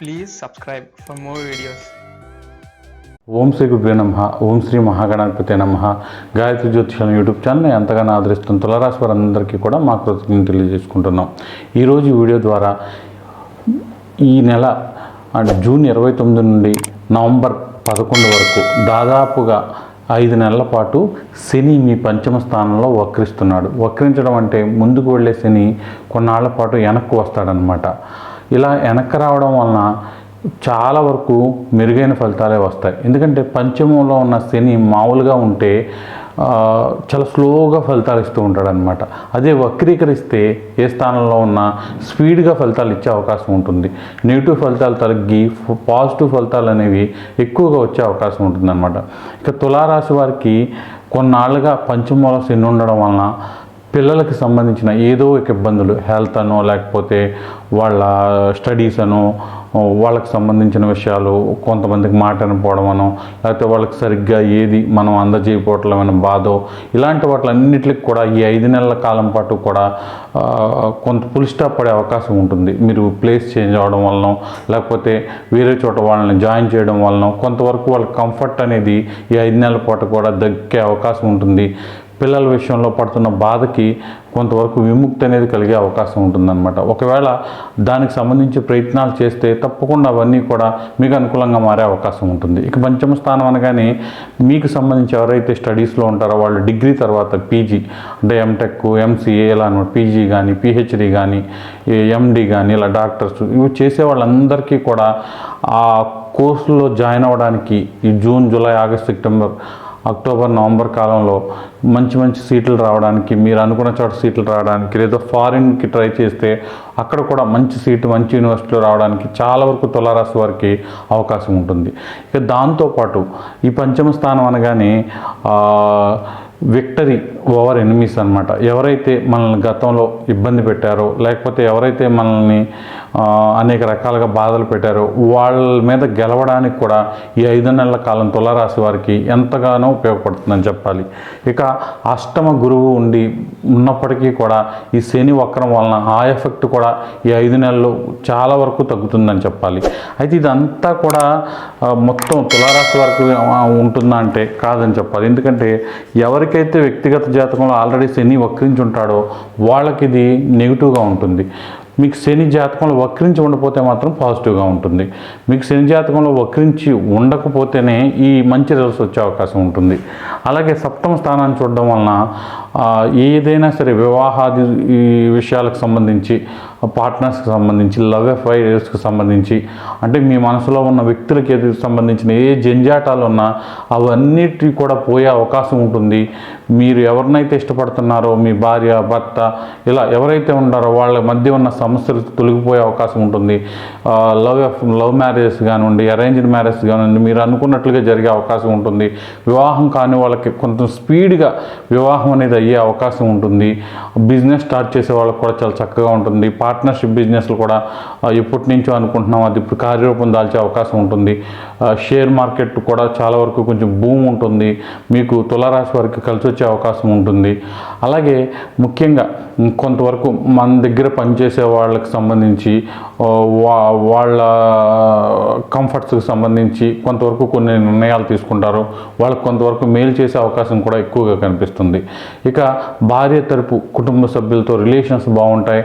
Please subscribe for more videos ఓం శ్రీ గురువే నమ ఓం శ్రీ మహాగణాధిపతి నమ. గాయత్రి జ్యోతిషాల యూట్యూబ్ ఛానల్ని ఎంతగానో ఆదరిస్తున్న తులరాశి వారందరికీ కూడా మా కృతజ్ఞతలు తెలియజేసుకుంటున్నాం. ఈరోజు వీడియో ద్వారా ఈ నెల అంటే జూన్ ఇరవై తొమ్మిది నుండి నవంబర్ పదకొండు వరకు దాదాపుగా ఐదు నెలల పాటు శని మీ పంచమ స్థానంలో వక్రిస్తున్నాడు. వక్రించడం అంటే ముందుకు వెళ్ళే శని కొన్నాళ్ళ పాటు వెనక్కు వస్తాడనమాట ఇలా వెనక్కి రావడం వలన చాలా వరకు మెరుగైన ఫలితాలే వస్తాయి. ఎందుకంటే పంచమంలో ఉన్న శని మామూలుగా ఉంటే చాలా స్లోగా ఫలితాలు ఇస్తూ ఉంటాడనమాట అదే వక్రీకరిస్తే ఏ స్థానంలో ఉన్నా స్పీడ్గా ఫలితాలు ఇచ్చే అవకాశం ఉంటుంది. నెగిటివ్ ఫలితాలు తగ్గి పాజిటివ్ ఫలితాలు అనేవి ఎక్కువగా వచ్చే అవకాశం ఉంటుంది అనమాట ఇక తులారాశి వారికి కొన్నాళ్ళుగా పంచమూల శని ఉండడం వలన పిల్లలకు సంబంధించిన ఏదో ఒక ఇబ్బందులు హెల్త్ అనో లేకపోతే వాళ్ళ స్టడీస్ అనో వాళ్ళకి సంబంధించిన విషయాలు కొంతమందికి మాట అనపోవడం అనో లేకపోతే వాళ్ళకి సరిగ్గా ఏది మనం అందజేయకపోవట్లేమైన బాధో ఇలాంటి వాటిలన్నిటికి కూడా ఈ ఐదు నెలల కాలం పాటు కూడా కొంత పుల్ స్టాప్ పడే అవకాశం ఉంటుంది. మీరు ప్లేస్ చేంజ్ అవ్వడం వలన లేకపోతే వేరే చోట వాళ్ళని జాయిన్ చేయడం వలన కొంతవరకు వాళ్ళ కంఫర్ట్ అనేది ఈ ఐదు నెలల పాటు కూడా దక్కే అవకాశం ఉంటుంది. పిల్లల విషయంలో పడుతున్న బాధకి కొంతవరకు విముక్తి అనేది కలిగే అవకాశం ఉంటుందన్నమాట. ఒకవేళ దానికి సంబంధించి ప్రయత్నాలు చేస్తే తప్పకుండా అవన్నీ కూడా మీకు అనుకూలంగా మారే అవకాశం ఉంటుంది. ఇక పంచమ స్థానం అనగానే మీకు సంబంధించి ఎవరైతే స్టడీస్లో ఉంటారో వాళ్ళు డిగ్రీ తర్వాత పీజీ అంటే ఎంటెక్ ఎంసీఏ ఇలా అనమాట పీజీ కానీ పిహెచ్డి కానీ ఎండి కానీ ఇలా డాక్టర్స్ ఇవి చేసే వాళ్ళందరికీ కూడా ఆ కోర్సులో జాయిన్ అవ్వడానికి ఈ June July August September October November కాలంలో మంచి మంచి సీట్లు రావడానికి మీరు అనుకున్న చోట సీట్లు రావడానికి లేదా ఫారిన్కి ట్రై చేస్తే అక్కడ కూడా మంచి సీటు మంచి యూనివర్సిటీలో రావడానికి చాలా వరకు తులారాశి వారికి అవకాశం ఉంటుంది. ఇక దాంతోపాటు ఈ పంచమ స్థానం అనగానే విక్టరీ ఓవర్ ఎనిమీస్ అనమాట ఎవరైతే మనల్ని గతంలో ఇబ్బంది పెట్టారో లేకపోతే ఎవరైతే మనల్ని అనేక రకాలుగా బాధలు పెట్టారో వాళ్ళ మీద గెలవడానికి కూడా ఈ ఐదు నెలల కాలం తులారాశి వారికి ఎంతగానో ఉపయోగపడుతుందని చెప్పాలి. ఇక అష్టమ గురువు ఉండి ఉన్నప్పటికీ కూడా ఈ శని వక్రం వలన ఆ ఎఫెక్ట్ కూడా ఈ ఐదు నెలలు చాలా వరకు తగ్గుతుందని చెప్పాలి. అయితే ఇదంతా కూడా మొత్తం తులారాశి వరకు ఉంటుందా అంటే కాదని చెప్పాలి. ఎందుకంటే ఎవరికైతే వ్యక్తిగత జాతకంలో ఆల్రెడీ శని వక్రించి ఉంటాడో వాళ్ళకి ఇది నెగిటివ్గా ఉంటుంది. మీకు శని జాతకంలో వక్రించి ఉండకపోతే మాత్రం పాజిటివ్గా ఉంటుంది. మీకు శని జాతకంలో వక్రించి ఉండకపోతేనే ఈ మంచి రిజల్ట్స్ వచ్చే అవకాశం ఉంటుంది. అలాగే సప్తమ స్థానాన్ని చూడడం వలన ఏదైనా సరే వివాహాది ఈ విషయాలకు సంబంధించి పార్ట్నర్స్కి సంబంధించి లవ్ అఫైర్స్కి సంబంధించి అంటే మీ మనసులో ఉన్న వ్యక్తులకి సంబంధించిన ఏ జంజాటాలు ఉన్నా అవన్నిటి కూడా పోయే అవకాశం ఉంటుంది. మీరు ఎవరినైతే ఇష్టపడుతున్నారో మీ భార్య భర్త ఇలా ఎవరైతే ఉన్నారో వాళ్ళ మధ్య ఉన్న సమస్యలు తొలగిపోయే అవకాశం ఉంటుంది. లవ్ లవ్ మ్యారేజెస్ కానివ్వండి అరేంజ్డ్ మ్యారేజ్ కానివ్వండి మీరు అనుకున్నట్లుగా జరిగే అవకాశం ఉంటుంది. వివాహం కాని వాళ్ళకి కొంత స్పీడ్గా వివాహం అనేది అయ్యే అవకాశం ఉంటుంది. బిజినెస్ స్టార్ట్ చేసే వాళ్ళకి కూడా చాలా చక్కగా ఉంటుంది. పార్ట్నర్షిప్ బిజినెస్లు కూడా ఎప్పటి నుంచో అనుకుంటున్నాం. అది ఇప్పుడు కార్యరూపం దాల్చే అవకాశం ఉంటుంది. షేర్ మార్కెట్ కూడా చాలా వరకు కొంచెం భూమి ఉంటుంది. మీకు తులారాశి వారికి కలిసి వచ్చే అవకాశం ఉంటుంది. అలాగే ముఖ్యంగా కొంతవరకు మన దగ్గర పనిచేసే వాళ్ళకి సంబంధించి వా వాళ్ళ కంఫర్ట్స్కి సంబంధించి కొంతవరకు కొన్ని నిర్ణయాలు తీసుకుంటారు. వాళ్ళకి కొంతవరకు మేలు చేసే అవకాశం కూడా ఎక్కువగా కనిపిస్తుంది. ఇక భార్య తరపు కుటుంబ సభ్యులతో రిలేషన్స్ బాగుంటాయి.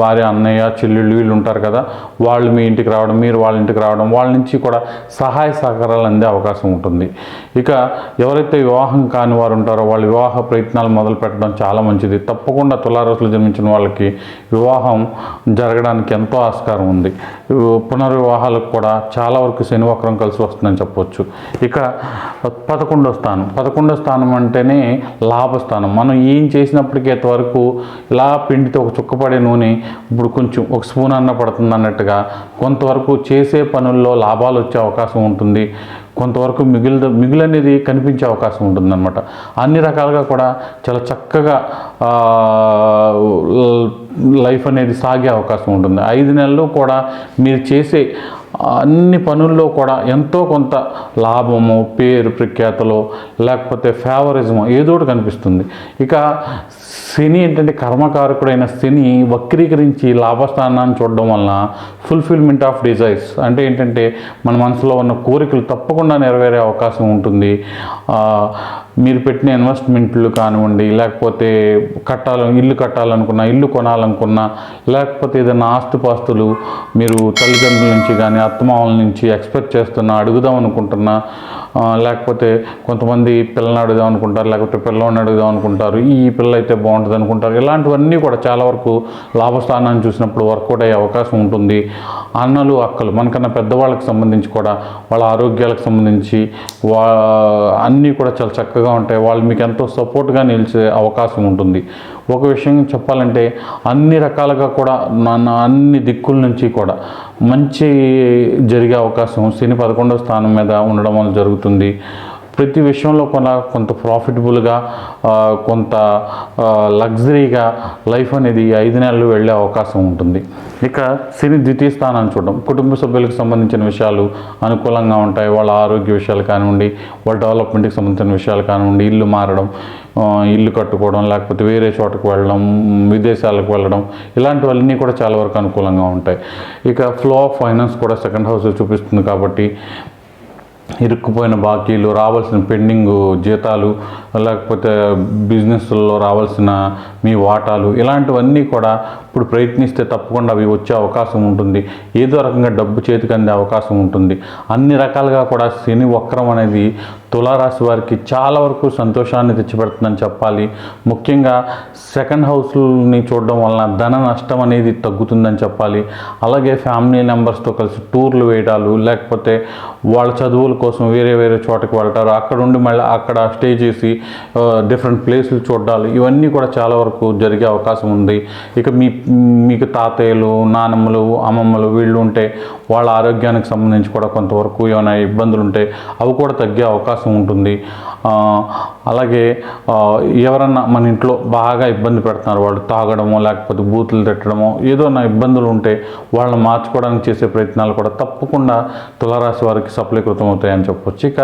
భార్య అన్నయ్య చెల్లెళ్ళు వీళ్ళు ఉంటారు కదా వాళ్ళు మీ ఇంటికి రావడం మీరు వాళ్ళ ఇంటికి రావడం వాళ్ళ నుంచి కూడా సహాయ సహకారాలు అందే అవకాశం ఉంటుంది. ఇక ఎవరైతే వివాహం కాని వారు ఉంటారో వాళ్ళు వివాహ ప్రయత్నాలు మొదలు పెట్టడం చాలా మంచిది. తప్పకుండా తులారాశులు జన్మించిన వాళ్ళకి వివాహం జరగడానికి ఎంతో ఆస్కారం ఉంది. పునర్వివాహాలకు కూడా చాలా వరకు శనివక్రం కలిసి వస్తుందని చెప్పొచ్చు. ఇక పదకొండో స్థానం. పదకొండో స్థానం అంటేనే లాభస్థానం. మనం ఏం చేసినప్పటికీ వరకు ఇలా పిండితో ఒక చుక్కపడే నూనె ఇప్పుడు కొంచెం ఒక స్పూన్ అన్న పడుతుంది అన్నట్టుగా కొంతవరకు చేసే పనుల్లో లాభాలు వచ్చే అవకాశం ఉంటుంది. కొంతవరకు మిగిలి మిగులు అనేది కనిపించే అవకాశం ఉంటుందన్నమాట. అన్ని రకాలుగా కూడా చాలా చక్కగా లైఫ్ అనేది సాగే అవకాశం ఉంటుంది. ఐదు నెలలు కూడా మీరు చేసే అన్ని పనుల్లో కూడా ఎంతో కొంత లాభము పేరు ప్రఖ్యాతలు లేకపోతే ఫేవరిజము ఏదో ఒకటి కనిపిస్తుంది. ఇక శని ఏంటంటే కర్మకారకుడైన శని వక్రీకరించి లాభస్థానాన్ని చూడడం వలన ఫుల్ఫిల్మెంట్ ఆఫ్ డిజైర్స్ అంటే ఏంటంటే మన మనసులో ఉన్న కోరికలు తప్పకుండా నెరవేరే అవకాశం ఉంటుంది. మీరు పెట్టిన ఇన్వెస్ట్మెంట్లు కానివ్వండి లేకపోతే కట్టాల ఇల్లు కట్టాలనుకున్నా ఇల్లు కొనాలనుకున్నా లేకపోతే ఏదైనా ఆస్తుపాస్తులు మీరు తల్లిదండ్రుల నుంచి కానీ అత్తమామల నుంచి ఎక్స్పెక్ట్ చేస్తున్నా అడుగుదాం అనుకుంటున్నా లేకపోతే కొంతమంది పిల్లని అడుగుదాం అనుకుంటారు లేకపోతే పిల్లవాడిని అడుగుదాం అనుకుంటారు ఈ పిల్ల అయితే బాగుంటుంది అనుకుంటారు. ఇలాంటివన్నీ కూడా చాలా వరకు లాభస్థానాన్ని చూసినప్పుడు వర్కౌట్ అయ్యే అవకాశం ఉంటుంది. అన్నలు అక్కలు మనకన్నా పెద్దవాళ్ళకి సంబంధించి కూడా వాళ్ళ ఆరోగ్యాలకు సంబంధించి వా అన్నీ కూడా చాలా చక్కగా ఉంటాయి. వాళ్ళు మీకు ఎంతో సపోర్ట్గా నిలిచే అవకాశం ఉంటుంది. ఒక విషయం చెప్పాలంటే అన్ని రకాలుగా కూడా నా అన్ని దిక్కుల నుంచి కూడా మంచి జరిగే అవకాశం శని పదకొండవ స్థానం మీద ఉండడం వల్ల జరుగుతుంది. ప్రతి విషయంలో కూడా కొంత ప్రాఫిటబుల్గా కొంత లగ్జరీగా లైఫ్ అనేది ఐదు నెలలు వెళ్ళే అవకాశం ఉంటుంది. ఇక శని ద్వితీయ స్థానాన్ని చూడడం. కుటుంబ సభ్యులకు సంబంధించిన విషయాలు అనుకూలంగా ఉంటాయి. వాళ్ళ ఆరోగ్య విషయాలు కానివ్వండి వాళ్ళ డెవలప్మెంట్కి సంబంధించిన విషయాలు కానివ్వండి ఇల్లు మారడం ఇల్లు కట్టుకోవడం లేకపోతే వేరే చోటకు వెళ్ళడం విదేశాలకు వెళ్ళడం ఇలాంటివన్నీ కూడా చాలా వరకు అనుకూలంగా ఉంటాయి. ఇక ఫ్లో ఆఫ్ ఫైనాన్స్ కూడా సెకండ్ హౌస్ చూపిస్తుంది కాబట్టి ఇరుక్కుపోయిన బాకీలు రావాల్సిన పెండింగ్ జీతాలు లేకపోతే బిజినెస్లో రావాల్సిన మీ వాటాలు ఇలాంటివన్నీ కూడా ఇప్పుడు ప్రయత్నిస్తే తప్పకుండా అవి వచ్చే అవకాశం ఉంటుంది. ఏదో రకంగా డబ్బు చేతికి అందే అవకాశం ఉంటుంది. అన్ని రకాలుగా కూడా శని వక్రం అనేది తులారాశి వారికి చాలా వరకు సంతోషాన్ని తెచ్చిపెడుతుందని చెప్పాలి. ముఖ్యంగా సెకండ్ హౌస్ని చూడడం వలన ధన నష్టం అనేది తగ్గుతుందని చెప్పాలి. అలాగే ఫ్యామిలీ మెంబర్స్తో కలిసి టూర్లు వేయడాలు లేకపోతే వాళ్ళ చదువుల కోసం వేరే వేరే చోటకి వెళ్తారు. అక్కడ ఉండి మళ్ళీ అక్కడ స్టే చేసి డిఫరెంట్ ప్లేసులు చూడాలి ఇవన్నీ కూడా చాలా వరకు జరిగే అవకాశం ఉంది. ఇక మీ మీకు తాతయ్యలు నానమ్మలు అమ్మమ్మలు వీళ్ళు ఉంటే వాళ్ళ ఆరోగ్యానికి సంబంధించి కూడా కొంతవరకు ఏమైనా ఇబ్బందులు ఉంటే అవి కూడా తగ్గే అవకాశం ఉంటుంది. అలాగే ఎవరన్నా మన ఇంట్లో బాగా ఇబ్బంది పెడుతున్నారు వాళ్ళు తాగడము లేకపోతే బూతులు తిట్టడమో ఏదో నా ఇబ్బందులు ఉంటే వాళ్ళని మార్చుకోవడానికి చేసే ప్రయత్నాలు కూడా తప్పకుండా తులారాశి వారికి సఫలీకృతం అవుతాయని చెప్పొచ్చు. ఇక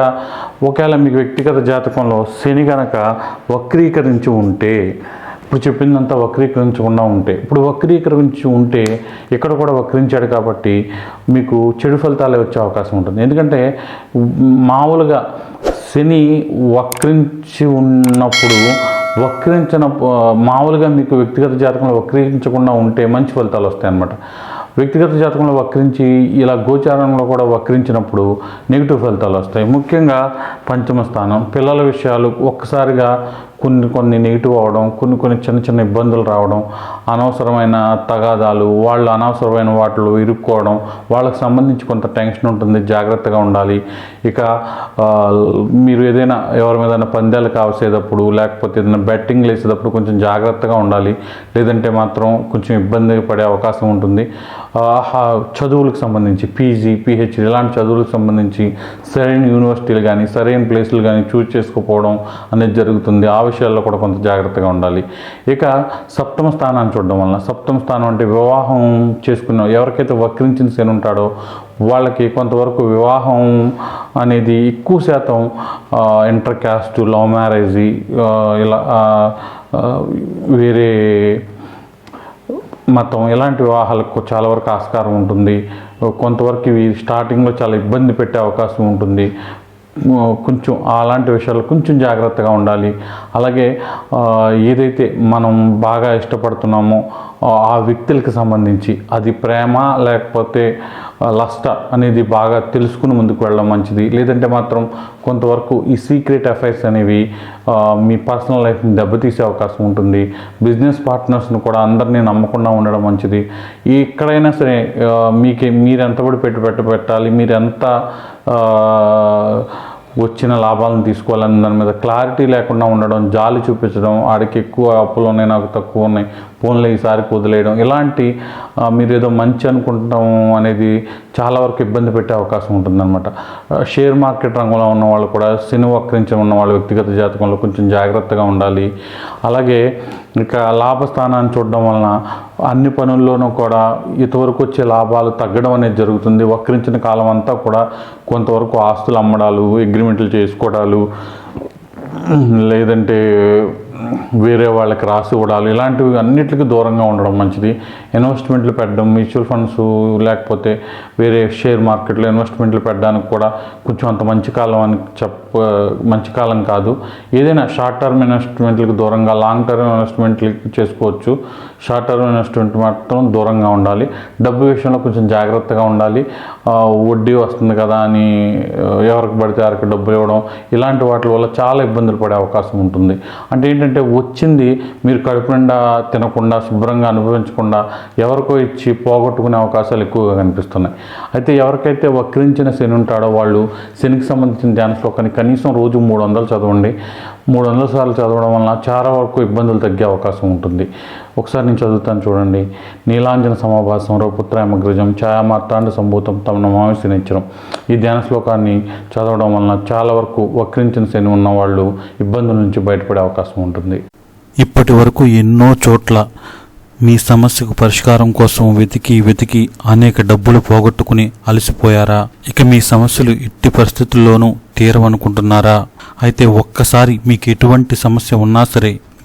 ఒకవేళ మీకు వ్యక్తిగత జాతకంలో శని గనక వక్రీకరించి ఉంటే ఇప్పుడు చెప్పిందంతా వక్రీకరించకుండా ఉంటే. ఇప్పుడు వక్రీకరించి ఉంటే ఇక్కడ కూడా వక్రించాడు కాబట్టి మీకు చెడు ఫలితాలే వచ్చే అవకాశం ఉంటుంది. ఎందుకంటే మామూలుగా శని వక్రించి ఉన్నప్పుడు వక్రించిన మామూలుగా మీకు వ్యక్తిగత జాతకంలో వక్రీకరించకుండా ఉంటే మంచి ఫలితాలు వస్తాయి అన్నమాట వ్యక్తిగత జాతకంలో వక్రించి ఇలా గోచారంలో కూడా వక్రించినప్పుడు నెగిటివ్ ఫలితాలు వస్తాయి. ముఖ్యంగా పంచమ స్థానం పిల్లల విషయాలు ఒక్కసారిగా కొన్ని కొన్ని నెగిటివ్ అవడం కొన్ని కొన్ని చిన్న చిన్న ఇబ్బందులు రావడం అనవసరమైన తగాదాలు వాళ్ళు అనవసరమైన వాటిలో ఇరుక్కోవడం వాళ్ళకి సంబంధించి కొంత టెన్షన్ ఉంటుంది జాగ్రత్తగా ఉండాలి. ఇక మీరు ఏదైనా ఎవరి మీద పందాలు కావసేటప్పుడు లేకపోతే ఏదైనా బెట్టింగ్ వేసేటప్పుడు కొంచెం జాగ్రత్తగా ఉండాలి. లేదంటే మాత్రం కొంచెం ఇబ్బంది పడే అవకాశం ఉంటుంది. చదువులకు సంబంధించి పీజీ పిహెచ్డీ ఇలాంటి చదువులకు సంబంధించి సరైన యూనివర్సిటీలు కానీ సరైన ప్లేసులు కానీ చూస్ చేసుకోపోవడం అనేది జరుగుతుంది. ఆ విషయాల్లో కూడా కొంత జాగ్రత్తగా ఉండాలి. ఇక సప్తమ స్థానాన్ని చూడడం వలన సప్తమ స్థానం అంటే వివాహం చేసుకున్న ఎవరికైతే వక్రించిన శని ఉంటాడో వాళ్ళకి కొంతవరకు వివాహం అనేది ఎక్కువ శాతం ఇంటర్ క్యాస్ట్ లవ్ మ్యారేజ్ ఇలా వేరే మతం ఇలాంటి వివాహాలకు చాలా వరకు ఆస్కారం ఉంటుంది. కొంతవరకు ఇవి స్టార్టింగ్లో చాలా ఇబ్బంది పెట్టే అవకాశం ఉంటుంది. కొంచెం అలాంటి విషయాలు కొంచెం జాగ్రత్తగా ఉండాలి. అలాగే ఏదైతే మనం బాగా ఇష్టపడుతున్నామో ఆ వ్యక్తులకు సంబంధించి అది ప్రేమ లేకపోతే లష్ట అనేది బాగా తెలుసుకుని ముందుకు వెళ్ళడం మంచిది. లేదంటే మాత్రం కొంతవరకు ఈ సీక్రెట్ అఫైర్స్ అనేవి మీ పర్సనల్ లైఫ్ని దెబ్బతీసే అవకాశం ఉంటుంది. బిజినెస్ పార్ట్నర్స్ని కూడా అందరినీ నమ్మకుండా ఉండడం మంచిది. ఎక్కడైనా సరే మీకు మీకే మీరు ఎంతబడి పెట్టి పెట్టాలి మీరు ఎంత వచ్చిన లాభాలను తీసుకోవాలని దాని మీద క్లారిటీ లేకుండా ఉండడం జాలి చూపించడం ఆడికి ఎక్కువ అప్పులు ఉన్నాయి నాకు తక్కువ ఉన్నాయి. ఫోన్లో ఈసారి వదిలేయడం ఇలాంటి మీరు ఏదో మంచి అనుకుంటాం అనేది చాలా వరకు ఇబ్బంది పెట్టే అవకాశం ఉంటుందన్నమాట. షేర్ మార్కెట్ రంగంలో ఉన్న వాళ్ళు కూడా శని వక్రించి ఉన్న వాళ్ళు వ్యక్తిగత జాతకంలో కొంచెం జాగ్రత్తగా ఉండాలి. అలాగే ఇక లాభస్థానాన్ని చూడడం వలన అన్ని పనుల్లోనూ కూడా ఇంతవరకు వచ్చే లాభాలు తగ్గడం అనేది జరుగుతుంది. వక్రించిన కాలం అంతా కూడా కొంతవరకు ఆస్తులు అమ్మడాలు అగ్రిమెంట్లు చేసుకోవడాలు లేదంటే వేరే వాళ్ళకి రాసి ఇవ్వడాలు ఇలాంటివి అన్నిటికీ దూరంగా ఉండడం మంచిది. ఇన్వెస్ట్మెంట్లు పెట్టడం మ్యూచువల్ ఫండ్స్ లేకపోతే వేరే షేర్ మార్కెట్లో ఇన్వెస్ట్మెంట్లు పెట్టడానికి కూడా కొంచెం అంత మంచి కాలం అని చెప్ప మంచి కాలం కాదు. ఏదైనా షార్ట్ టర్మ్ ఇన్వెస్ట్మెంట్లకు దూరంగా లాంగ్ టర్మ్ ఇన్వెస్ట్మెంట్లు చేసుకోవచ్చు. షార్ట్ టర్మ్ ఇన్వెస్ట్మెంట్ మాత్రం దూరంగా ఉండాలి. డబ్బు విషయంలో కొంచెం జాగ్రత్తగా ఉండాలి. వడ్డీ వస్తుంది కదా అని ఎవరికి పడితే వారికి డబ్బులు ఇవ్వడం ఇలాంటి వాటి వల్ల చాలా ఇబ్బందులు పడే అవకాశం ఉంటుంది. అంటే ఏంటంటే వచ్చింది మీరు కడుపు నిండా తినకుండా శుభ్రంగా అనుభవించకుండా ఎవరికో ఇచ్చి పోగొట్టుకునే అవకాశాలు ఎక్కువగా కనిపిస్తున్నాయి. అయితే ఎవరికైతే వక్రించిన శని ఉంటాడో వాళ్ళు శనికి సంబంధించిన ధ్యాన శ్లోకాన్ని కనీసం రోజు మూడు వందలు చదవండి. మూడు వందల సార్లు చదవడం వలన చాలా వరకు ఇబ్బందులు తగ్గే అవకాశం ఉంటుంది. ఒకసారి నేను చదువుతాను చూడండి. నీలాంజన సమాభాసం రౌపుత్రాయమగ్రజం ఛాయామార్తాండ సంభూతం తమ నమామి ఈ ధ్యాన శ్లోకాన్ని చదవడం వలన చాలా వరకు వక్రించిన శని ఉన్నవాళ్ళు ఇబ్బందుల నుంచి బయటపడే అవకాశం ఉంటుంది. ఇప్పటి వరకు ఎన్నో చోట్ల మీ సమస్యకు పరిష్కారం కోసం వెతికి వెతికి అనేక డబ్బులు పోగొట్టుకుని అలసిపోయారా? ఇక మీ సమస్యలు ఎట్టి పరిస్థితుల్లోనూ తీరవనుకుంటున్నారా? అయితే ఒక్కసారి మీకు ఎటువంటి సమస్య ఉన్నా సరే